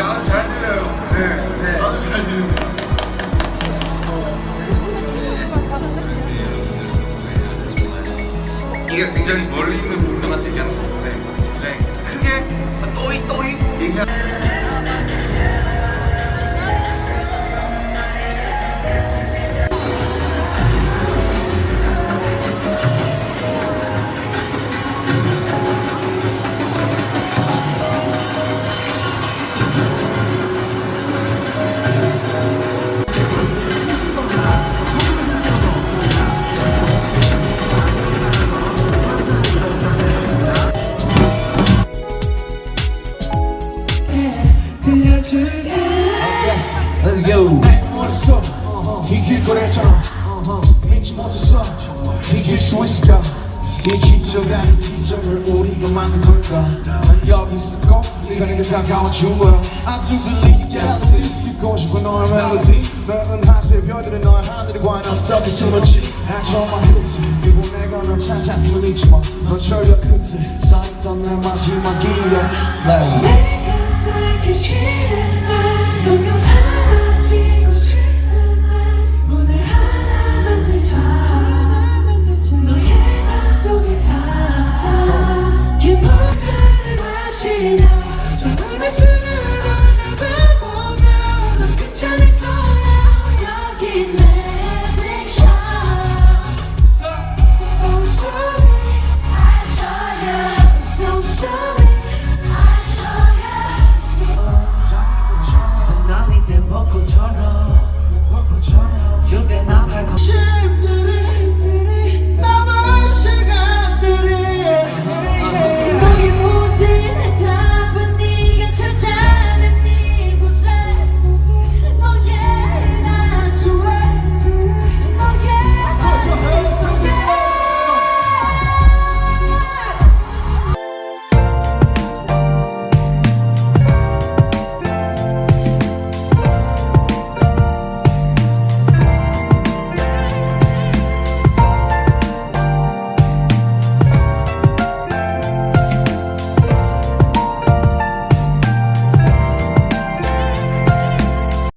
아, 네, 네. 아, 이게 굉장히 멀리 있는 분들한테 얘기하는 거랬잖아 믿지 못했어. 이길 수 있을까? 이 기적이라는 기적을 우리가 만든 걸까? 난 여기 있었고 네가 내게 다가와 준 거야. I do believe yes 듣고 싶은 너의 멜로디 너의 하수의 별들은 너의 하늘과 난 어떻게 숨었지. 난 정말 흐르지 그리고 내가 널 찾았음을 잊지 마넌 절벽 끝에 서있던 내 마지막 기회 네.